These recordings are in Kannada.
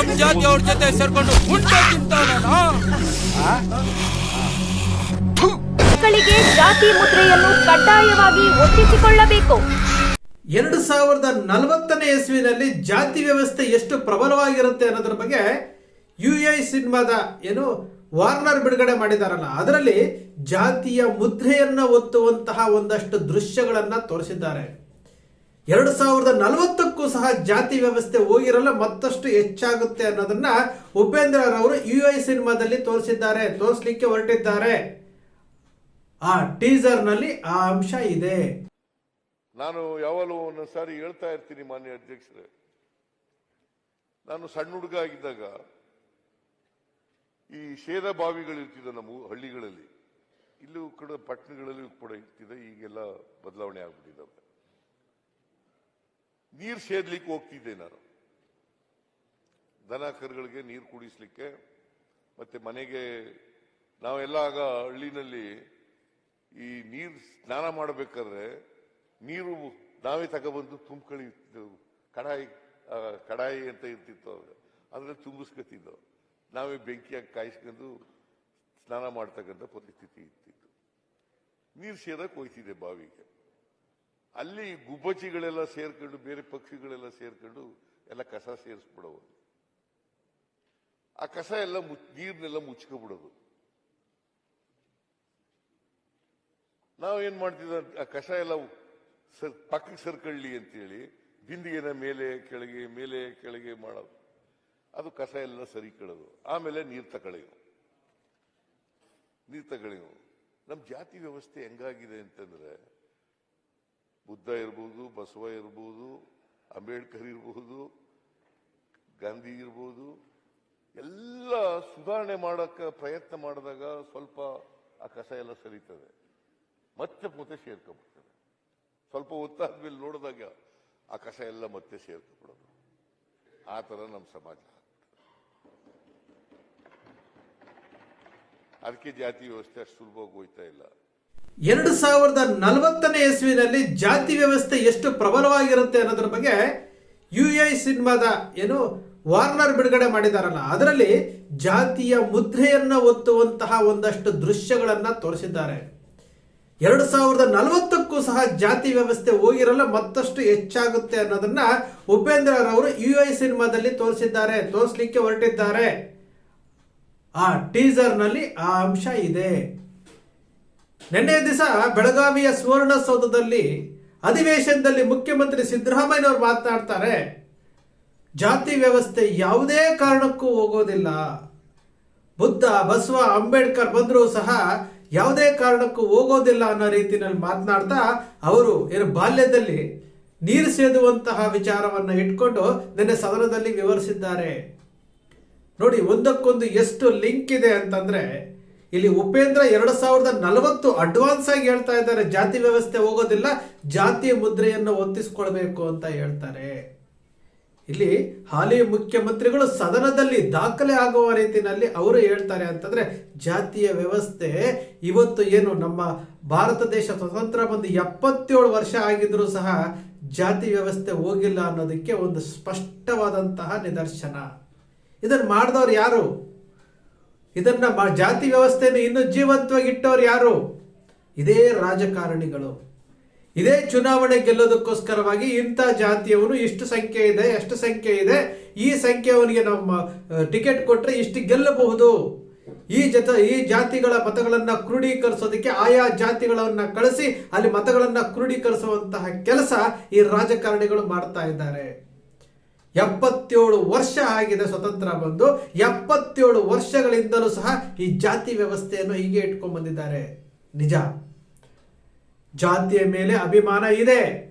ನಮ್ ಜೊತೆ ಸೇರ್ಕೊಂಡು ಉಂಟೆ ತಿಂತಾನ ಮಕ್ಕಳಿಗೆ ಜಾತಿ ಮುದ್ರೆಯನ್ನು ಕಡ್ಡಾಯವಾಗಿ ಒತ್ತಿಸಿಕೊಳ್ಳಬೇಕು ಎರಡು ಸಾವಿರದ ನಲವತ್ತನೇ ಇಸ್ವಿನಲ್ಲಿ ಜಾತಿ ವ್ಯವಸ್ಥೆ ಎಷ್ಟು ಪ್ರಬಲವಾಗಿರುತ್ತೆ ಅನ್ನೋದ್ರ ಬಗ್ಗೆ ಯು ಐ ಸಿನಿಮಾದ ಏನು ವಾರ್ನರ್ ಬಿಡುಗಡೆ ಮಾಡಿದಾರಲ್ಲ ಅದರಲ್ಲಿ ಜಾತಿಯ ಮುದ್ರೆಯನ್ನ ಒತ್ತುವಂತಹ ಒಂದಷ್ಟು ದೃಶ್ಯಗಳನ್ನ ತೋರಿಸಿದ್ದಾರೆ. ಎರಡು ಸಾವಿರದ ನಲವತ್ತಕ್ಕೂ ಸಹ ಜಾತಿ ವ್ಯವಸ್ಥೆ ಹೋಗಿರಲ್ಲ, ಮತ್ತಷ್ಟು ಹೆಚ್ಚಾಗುತ್ತೆ ಅನ್ನೋದನ್ನ ಉಪೇಂದ್ರ ರವರು ಯು ಐ ಸಿನಿಮಾದಲ್ಲಿ ತೋರಿಸಿದ್ದಾರೆ, ತೋರಿಸ್ಲಿಕ್ಕೆ ಹೊರಟಿದ್ದಾರೆ. ಆ ಟೀಸರ್ನಲ್ಲಿ ಆ ಅಂಶ ಇದೆ. ನಾನು ಯಾವಾಗಲೂ ಒಂದೊಂದು ಸಾರಿ ಹೇಳ್ತಾ ಇರ್ತೀನಿ ಮಾನ್ಯ ಅಧ್ಯಕ್ಷರೇ. ನಾನು ಸಣ್ಣ ಹುಡುಗ ಆಗಿದ್ದಾಗ ಈ ಶೇದ ಬಾವಿಗಳಿರ್ತಿದ್ದ ನಮ್ಮ ಹಳ್ಳಿಗಳಲ್ಲಿ, ಇಲ್ಲೂ ಕೂಡ ಪಟ್ಟಣಗಳಲ್ಲಿ ಕೂಡ ಇರ್ತಿದೆ, ಈಗೆಲ್ಲ ಬದಲಾವಣೆ ಆಗ್ಬಿಟ್ಟಿದ್ದಾವೆ. ನೀರು ಸೇದ್ಲಿಕ್ಕೆ ಹೋಗ್ತಿದ್ದೆ ನಾನು ದನ ಕರುಗಳಿಗೆ ನೀರು ಕುಡಿಸ್ಲಿಕ್ಕೆ, ಮತ್ತೆ ಮನೆಗೆ ನಾವೆಲ್ಲ ಆಗ ಹಳ್ಳಿನಲ್ಲಿ ಈ ನೀರು ಸ್ನಾನ ಮಾಡಬೇಕಾದ್ರೆ ನೀರು ನಾವೇ ತಗೊಬಂದು ತುಂಬ್ಕೊಳ್ಳಿ ಕಡಾಯಿ ಕಡಾಯಿ ಅಂತ ಇರ್ತಿತ್ತು ಅವಾಗ. ಅದ್ರಲ್ಲಿ ತುಂಬಿಸ್ಕೊತಿದ್ದವು ನಾವೇ ಬೆಂಕಿಯಾಗಿ ಕಾಯಿಸ್ಕೊಂಡು ಸ್ನಾನ ಮಾಡ್ತಕ್ಕಂಥ ಪರಿಸ್ಥಿತಿ ಇರ್ತಿತ್ತು. ನೀರು ಸೇರಕ್ಕೆ ಹೋಯ್ತಿದೆ ಬಾವಿಗೆ. ಅಲ್ಲಿ ಗುಬ್ಬಚ್ಚಿಗಳೆಲ್ಲ ಸೇರ್ಕೊಂಡು, ಬೇರೆ ಪಕ್ಷಿಗಳೆಲ್ಲ ಸೇರ್ಕೊಂಡು ಎಲ್ಲ ಕಸ ಸೇರಿಸ್ಬಿಡೋವು ಆ ಕಸ ಎಲ್ಲ ನೀರ್ನೆಲ್ಲ ಮುಚ್ಕೊಬಿಡೋದು ನಾವೇನ್ ಮಾಡ್ತಿದ್ದ, ಆ ಕಸ ಎಲ್ಲ ಸರ್, ಪಕ್ಕಕ್ಕೆ ಸರ್ಕೊಳ್ಳಿ ಅಂತೇಳಿ, ಬಿಂದಿಗೆನ ಮೇಲೆ, ಕೆಳಗೆ ಮೇಲೆ, ಕೆಳಗೆ ಮಾಡೋದು. ಅದು ಕಸ ಎಲ್ಲ ಸರಿ ಕೇಳೋದು, ಆಮೇಲೆ ನೀರ್ ತಗೊಳ್ಳಿವು ನೀರ್ ತಗೊಳ್ಳಿವು ನಮ್ ಜಾತಿ ವ್ಯವಸ್ಥೆ ಹೆಂಗಾಗಿದೆ ಅಂತಂದ್ರೆ ಬುದ್ಧ ಇರ್ಬೋದು, ಬಸವ ಇರ್ಬೋದು, ಅಂಬೇಡ್ಕರ್ ಇರ್ಬೋದು, ಗಾಂಧಿ ಇರ್ಬೋದು, ಎಲ್ಲ ಸುಧಾರಣೆ ಮಾಡಕ್ಕೆ ಪ್ರಯತ್ನ ಮಾಡಿದಾಗ ಸ್ವಲ್ಪ ಆ ಕಸ ಎಲ್ಲ ಸರಿತದೆ. ಮತ್ತೆ ಮತ್ತೆ ಸೇರ್ಕೊಂಡ್ಬಿಡ್ತದೆ ಸ್ವಲ್ಪ ಹೊತ್ತಾದ್ಮೇಲೆ ನೋಡಿದಾಗ ಆ ಕಸ ಎಲ್ಲ ಮತ್ತೆ ಸೇರ್ಕೊಂಡ್ಬಿಡೋದು ಆ ತರ ನಮ್ಮ ಸಮಾಜ ಅದಕ್ಕೆ ಜಾತಿ ವ್ಯವಸ್ಥೆ ಅಷ್ಟು ಸುಲಭವಾಗಿ ಹೋಯ್ತಾ ಇಲ್ಲ. ಎರಡು ಸಾವಿರದ ನಲವತ್ತನೇ ಇಸ್ವಿನಲ್ಲಿ ಜಾತಿ ವ್ಯವಸ್ಥೆ ಎಷ್ಟು ಪ್ರಬಲವಾಗಿರುತ್ತೆ ಅನ್ನೋದ್ರ ಬಗ್ಗೆ ಯು ಐ ಸಿನಿಮಾದ ಏನು ವಾರ್ನರ್ ಬಿಡುಗಡೆ ಮಾಡಿದಾರಲ್ಲ, ಅದರಲ್ಲಿ ಜಾತಿಯ ಮುದ್ರೆಯನ್ನು ಒತ್ತುವಂತಹ ಒಂದಷ್ಟು ದೃಶ್ಯಗಳನ್ನು ತೋರಿಸಿದ್ದಾರೆ. ಎರಡು ಸಾವಿರದ ನಲವತ್ತಕ್ಕೂ ಸಹ ಜಾತಿ ವ್ಯವಸ್ಥೆ ಹೋಗಿರಲ್ಲ, ಮತ್ತಷ್ಟು ಹೆಚ್ಚಾಗುತ್ತೆ ಅನ್ನೋದನ್ನ ಉಪೇಂದ್ರ ಅವರು ಯು ಐ ಸಿನಿಮಾದಲ್ಲಿ ತೋರಿಸಿದ್ದಾರೆ, ತೋರಿಸ್ಲಿಕ್ಕೆ ಹೊರಟಿದ್ದಾರೆ. ಆ ಟೀಸರ್ನಲ್ಲಿ ಆ ಅಂಶ ಇದೆ. ನಿನ್ನೆ ದಿವಸ ಬೆಳಗಾವಿಯ ಸುವರ್ಣಸೌಧದಲ್ಲಿ ಅಧಿವೇಶನದಲ್ಲಿ ಮುಖ್ಯಮಂತ್ರಿ ಸಿದ್ದರಾಮಯ್ಯನವರು ಮಾತನಾಡ್ತಾರೆ, ಜಾತಿ ವ್ಯವಸ್ಥೆ ಯಾವುದೇ ಕಾರಣಕ್ಕೂ ಹೋಗೋದಿಲ್ಲ. ಬುದ್ಧ, ಬಸವ, ಅಂಬೇಡ್ಕರ್ ಬಂದರೂ ಸಹ ಯಾವುದೇ ಕಾರಣಕ್ಕೂ ಹೋಗೋದಿಲ್ಲ ಅನ್ನೋ ರೀತಿಯಲ್ಲಿ ಮಾತನಾಡ್ತಾ ಅವರು ಏನು ಬಾಲ್ಯದಲ್ಲಿ ನೀರು ಸೇದುವಂತಹ ವಿಚಾರವನ್ನು ಇಟ್ಕೊಂಡು ನಿನ್ನೆ ಸದನದಲ್ಲಿ ವಿವರಿಸಿದ್ದಾರೆ. ನೋಡಿ, ಒಂದಕ್ಕೊಂದು ಎಷ್ಟು ಲಿಂಕ್ ಇದೆ ಅಂತಂದ್ರೆ ಇಲ್ಲಿ ಉಪೇಂದ್ರ ಎರಡು ಸಾವಿರದ ನಲವತ್ತು ಅಡ್ವಾನ್ಸ್ ಆಗಿ ಹೇಳ್ತಾ ಇದ್ದಾರೆ. ಜಾತಿ ವ್ಯವಸ್ಥೆ ಹೋಗೋದಿಲ್ಲ, ಜಾತಿಯ ಮುದ್ರೆಯನ್ನು ಒತ್ತಿಸ್ಕೊಳ್ಬೇಕು ಅಂತ ಹೇಳ್ತಾರೆ. ಇಲ್ಲಿ ಹಾಲಿ ಮುಖ್ಯಮಂತ್ರಿಗಳು ಸದನದಲ್ಲಿ ದಾಖಲೆ ಆಗುವ ರೀತಿಯಲ್ಲಿ ಅವರು ಹೇಳ್ತಾರೆ ಅಂತಂದ್ರೆ, ಜಾತಿಯ ವ್ಯವಸ್ಥೆ ಇವತ್ತು ಏನು ನಮ್ಮ ಭಾರತ ದೇಶ ಸ್ವತಂತ್ರ ಬಂದು ಎಪ್ಪತ್ತೇಳು ವರ್ಷ ಆಗಿದ್ರೂ ಸಹ ಜಾತಿ ವ್ಯವಸ್ಥೆ ಹೋಗಿಲ್ಲ ಅನ್ನೋದಕ್ಕೆ ಒಂದು ಸ್ಪಷ್ಟವಾದಂತಹ ನಿದರ್ಶನ. ಇದನ್ನು ಮಾಡಿದವ್ರು ಯಾರು? ಇದನ್ನ ಜಾತಿ ವ್ಯವಸ್ಥೆಯನ್ನು ಇನ್ನೂ ಜೀವಂತವಾಗಿ ಇಟ್ಟವ್ರು ಯಾರು? ಇದೇ ರಾಜಕಾರಣಿಗಳು. ಇದೇ ಚುನಾವಣೆ ಗೆಲ್ಲೋದಕ್ಕೋಸ್ಕರವಾಗಿ ಇಂಥ ಜಾತಿಯವನು ಇಷ್ಟು ಸಂಖ್ಯೆ ಇದೆ, ಎಷ್ಟು ಸಂಖ್ಯೆ ಇದೆ, ಈ ಸಂಖ್ಯೆಯವನಿಗೆ ನಮ್ಮ ಟಿಕೆಟ್ ಕೊಟ್ಟರೆ ಇಷ್ಟು ಗೆಲ್ಲಬಹುದು. ಈ ಜತ, ಈ ಜಾತಿಗಳ ಮತಗಳನ್ನು ಕ್ರೋಢೀಕರಿಸೋದಕ್ಕೆ ಆಯಾ ಜಾತಿಗಳನ್ನ ಕಳಿಸಿ ಅಲ್ಲಿ ಮತಗಳನ್ನು ಕ್ರೋಢೀಕರಿಸುವಂತಹ ಕೆಲಸ ಈ ರಾಜಕಾರಣಿಗಳು ಮಾಡ್ತಾ ಇದ್ದಾರೆ. ಎಪ್ಪತ್ತೇಳು ವರ್ಷ ಆಗಿದೆ ಸ್ವತಂತ್ರ ಬಂದು, ಎಪ್ಪತ್ತೇಳು ವರ್ಷಗಳಿಂದಲೂ ಸಹ ಈ ಜಾತಿ ವ್ಯವಸ್ಥೆಯನ್ನು ಹೀಗೆ ಇಟ್ಕೊಂಡ್ ಬಂದಿದ್ದಾರೆ. ನಿಜ. ಜಾತಿಯ ಮೇಲೆ ಅಭಿಮಾನ ಇದೆ.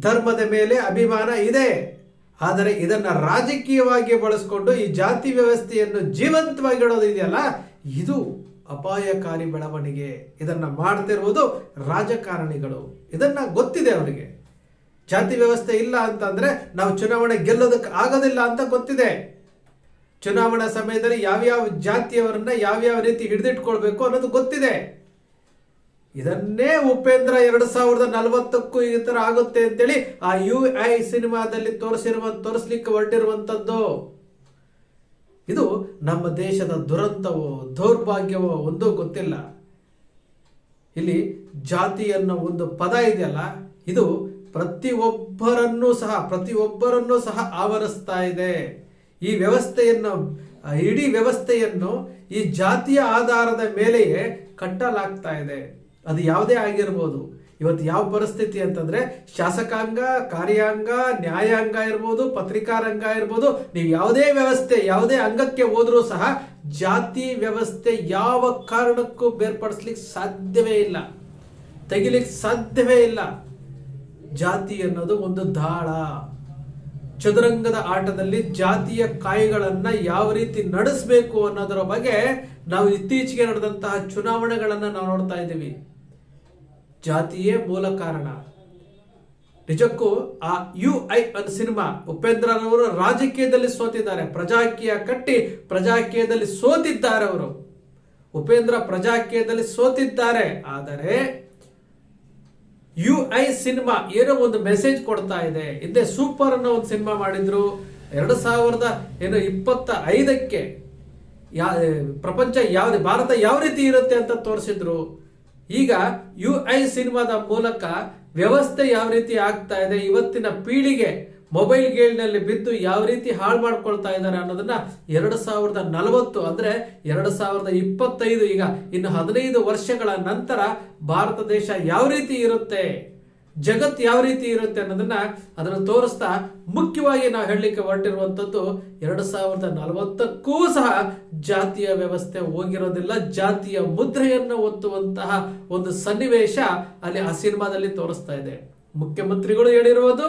ಧರ್ಮದ ಮೇಲೆ ಅಭಿಮಾನ ಇದೆ. ಆದರೆ ಇದನ್ನು ರಾಜಕೀಯವಾಗಿ ಬಳಸಿಕೊಂಡು ಈ ಜಾತಿ ವ್ಯವಸ್ಥೆಯನ್ನು ಜೀವಂತವಾಗಿ ಇಡೋದಿದೆಯಲ್ಲ ಇದು ಅಪಾಯಕಾರಿ ಬೆಳವಣಿಗೆ. ಇದನ್ನ ಮಾಡ್ತಿರುವುದು ರಾಜಕಾರಣಿಗಳು. ಇದನ್ನ ಗೊತ್ತಿದೆ ಅವರಿಗೆ. ಜಾತಿ ವ್ಯವಸ್ಥೆ ಇಲ್ಲ ಅಂತಂದ್ರೆ ನಾವು ಚುನಾವಣೆ ಗೆಲ್ಲೋದಕ್ಕೆ ಆಗೋದಿಲ್ಲ ಅಂತ ಗೊತ್ತಿದೆ. ಚುನಾವಣಾ ಸಮಯದಲ್ಲಿ ಯಾವ್ಯಾವ ಜಾತಿಯವರನ್ನ ಯಾವ್ಯಾವ ರೀತಿ ಹಿಡಿದಿಟ್ಕೊಳ್ಬೇಕು ಅನ್ನೋದು ಗೊತ್ತಿದೆ. ಇದನ್ನೇ ಉಪೇಂದ್ರ ಎರಡು ಸಾವಿರದ ನಲವತ್ತಕ್ಕೂ ಈ ತರ ಆಗುತ್ತೆ ಅಂತೇಳಿ ಆ ಯು ಐ ಸಿನಿಮಾದಲ್ಲಿ ತೋರಿಸಿರುವ, ತೋರಿಸ್ಲಿಕ್ಕೆ ಹೊರಟಿರುವಂತದ್ದು ಇದು ನಮ್ಮ ದೇಶದ ದುರಂತವೋ, ದೌರ್ಭಾಗ್ಯವೋ ಒಂದೂ ಗೊತ್ತಿಲ್ಲ. ಇಲ್ಲಿ ಜಾತಿ ಅನ್ನೋ ಒಂದು ಪದ ಇದೆಯಲ್ಲ, ಇದು ಪ್ರತಿಯೊಬ್ಬರನ್ನೂ ಸಹ ಪ್ರತಿಯೊಬ್ಬರನ್ನೂ ಸಹ ಆವರಿಸ್ತಾ ಇದೆ. ಈ ವ್ಯವಸ್ಥೆಯನ್ನು, ಇಡೀ ವ್ಯವಸ್ಥೆಯನ್ನು ಈ ಜಾತಿಯ ಆಧಾರದ ಮೇಲೆಯೇ ಕಟ್ಟಲಾಗ್ತಾ ಇದೆ. ಅದು ಯಾವುದೇ ಆಗಿರ್ಬೋದು. ಇವತ್ತು ಯಾವ ಪರಿಸ್ಥಿತಿ ಅಂತಂದ್ರೆ, ಶಾಸಕಾಂಗ, ಕಾರ್ಯಾಂಗ, ನ್ಯಾಯಾಂಗ ಇರ್ಬೋದು, ಪತ್ರಿಕಾರಂಗ ಇರ್ಬೋದು, ನೀವು ಯಾವುದೇ ವ್ಯವಸ್ಥೆ, ಯಾವುದೇ ಅಂಗಕ್ಕೆ ಹೋದ್ರೂ ಸಹ ಜಾತಿ ವ್ಯವಸ್ಥೆ ಯಾವ ಕಾರಣಕ್ಕೂ ಬೇರ್ಪಡಿಸ್ಲಿಕ್ಕೆ ಸಾಧ್ಯವೇ ಇಲ್ಲ. ತೆಗಿಲಿಕ್ಕೆ ಸಾಧ್ಯವೇ ಇಲ್ಲ. ಜಾತಿ ಅನ್ನೋದು ಒಂದು ದಾಳ. ಚದುರಂಗದ ಆಟದಲ್ಲಿ ಜಾತಿಯ ಕಾಯಿಗಳನ್ನ ಯಾವ ರೀತಿ ನಡೆಸಬೇಕು ಅನ್ನೋದರ ಬಗ್ಗೆ ನಾವು ಇತ್ತೀಚೆಗೆ ನಡೆದಂತಹ ಚುನಾವಣೆಗಳನ್ನ ನಾವು ನೋಡ್ತಾ ಇದ್ದೀವಿ. ಜಾತಿಯೇ ಮೂಲ ಕಾರಣ. ನಿಜಕ್ಕೂ ಆ ಯು ಐ ಅನ್ ಸಿನಿಮಾ ಉಪೇಂದ್ರನವರು ರಾಜಕೀಯದಲ್ಲಿ ಸೋತಿದ್ದಾರೆ. ಪ್ರಜಾಕೀಯ ಕಟ್ಟಿ ಪ್ರಜಾಕೀಯದಲ್ಲಿ ಸೋತಿದ್ದಾರೆ ಅವರು. ಉಪೇಂದ್ರ ಪ್ರಜಾಕೀಯದಲ್ಲಿ ಸೋತಿದ್ದಾರೆ. ಆದರೆ ಯು ಐ ಸಿನಿಮಾ ಏನೋ ಒಂದು ಮೆಸೇಜ್ ಕೊಡ್ತಾ ಇದೆ. ಹಿಂದೆ ಸೂಪರ್ ಅನ್ನೋ ಒಂದು ಸಿನಿಮಾ ಮಾಡಿದ್ರು. ಎರಡು ಸಾವಿರದ ಏನು ಇಪ್ಪತ್ತ ಐದಕ್ಕೆ ಯಾ ಪ್ರಪಂಚ ಯಾವ, ಭಾರತ ಯಾವ ರೀತಿ ಇರುತ್ತೆ ಅಂತ ತೋರಿಸಿದ್ರು. ಈಗ ಯು ಐ ಸಿನಿಮಾದ ಮೂಲಕ ವ್ಯವಸ್ಥೆ ಯಾವ ರೀತಿ ಆಗ್ತಾ ಇದೆ, ಇವತ್ತಿನ ಪೀಳಿಗೆ ಮೊಬೈಲ್ ಗೇಲ್ನಲ್ಲಿ ಬಿದ್ದು ಯಾವ ರೀತಿ ಹಾಳು ಮಾಡ್ಕೊಳ್ತಾ ಇದ್ದಾರೆ ಅನ್ನೋದನ್ನ ಎರಡು ಸಾವಿರದ ನಲವತ್ತು ಅಂದ್ರೆ ಎರಡು ಸಾವಿರದ ಇಪ್ಪತ್ತೈದು, ಈಗ ಇನ್ನು ಹದಿನೈದು ವರ್ಷಗಳ ನಂತರ ಭಾರತ ದೇಶ ಯಾವ ರೀತಿ ಇರುತ್ತೆ? ಜಗತ್ ಯಾವ ರೀತಿ ಇರುತ್ತೆ ಅನ್ನೋದನ್ನ ಅದನ್ನು ತೋರಿಸ್ತಾ ಮುಖ್ಯವಾಗಿ ನಾವು ಹೇಳಲಿಕ್ಕೆ ಹೊರಟಿರುವಂಥದ್ದು ಎರಡು ಸಾವಿರದ ನಲವತ್ತಕ್ಕೂ ಸಹ ಜಾತಿಯ ವ್ಯವಸ್ಥೆ ಹೋಗಿರೋದಿಲ್ಲ. ಜಾತಿಯ ಮುದ್ರೆಯನ್ನು ಒತ್ತುವಂತಹ ಒಂದು ಸನ್ನಿವೇಶ ಅಲ್ಲಿ ಆ ಸಿನಿಮಾದಲ್ಲಿ ತೋರಿಸ್ತಾ ಇದೆ. ಮುಖ್ಯಮಂತ್ರಿಗಳು ಹೇಳಿರುವುದು